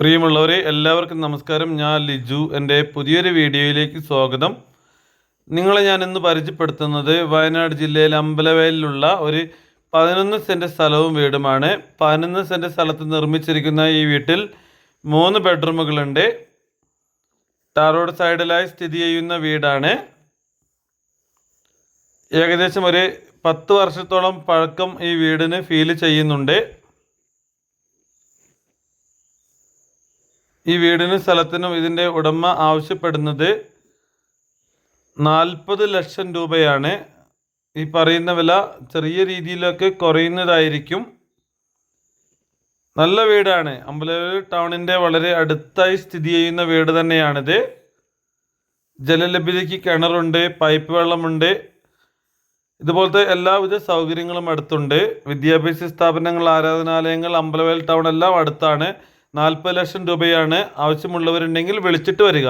പ്രിയമുള്ളവരെ എല്ലാവർക്കും നമസ്കാരം. ഞാൻ ലിജു. എന്റെ പുതിയൊരു വീഡിയോയിലേക്ക് സ്വാഗതം. നിങ്ങളെ ഞാൻ ഇന്ന് പരിചയപ്പെടുത്തുന്നത് വയനാട് ജില്ലയിൽ അമ്പലവയലിലുള്ള ഒരു പതിനൊന്ന് സെന്റ് സ്ഥലവും വീടുമാണ്. പതിനൊന്ന് സെന്റ് സ്ഥലത്ത് നിർമ്മിച്ചിരിക്കുന്ന ഈ വീട്ടിൽ മൂന്ന് ബെഡ്റൂമുകളുണ്ട്. ടാർ റോഡ് സൈഡിലായി സ്ഥിതി ചെയ്യുന്ന വീടാണ്. ഏകദേശം ഒരു പത്ത് വർഷത്തോളം പഴക്കം ഈ വീടിന് ഫീൽ ചെയ്യുന്നുണ്ട്. ഈ വീടിനും സ്ഥലത്തിനും ഇതിന്റെ ഉടമ ആവശ്യപ്പെടുന്നത് നാൽപ്പത് ലക്ഷം രൂപയാണ്. ഈ പറയുന്ന വില ചെറിയ രീതിയിലൊക്കെ കുറയുന്നതായിരിക്കും. നല്ല വീടാണ്. അമ്പലവയൽ ടൗണിന്റെ വളരെ അടുത്തായി സ്ഥിതി ചെയ്യുന്ന വീട് തന്നെയാണിത്. ജലലഭ്യതയ്ക്ക് കിണറുണ്ട് പൈപ്പ് വെള്ളമുണ്ട്. ഇതുപോലത്തെ എല്ലാവിധ സൗകര്യങ്ങളും അടുത്തുണ്ട്. വിദ്യാഭ്യാസ സ്ഥാപനങ്ങൾ ആരാധനാലയങ്ങൾ അമ്പലവയൽ ടൗൺ എല്ലാം അടുത്താണ്. നാൽപ്പത് ലക്ഷം രൂപയാണ് ആവശ്യമുള്ളവരുണ്ടെങ്കിൽ വിളിച്ചിട്ട് വരിക.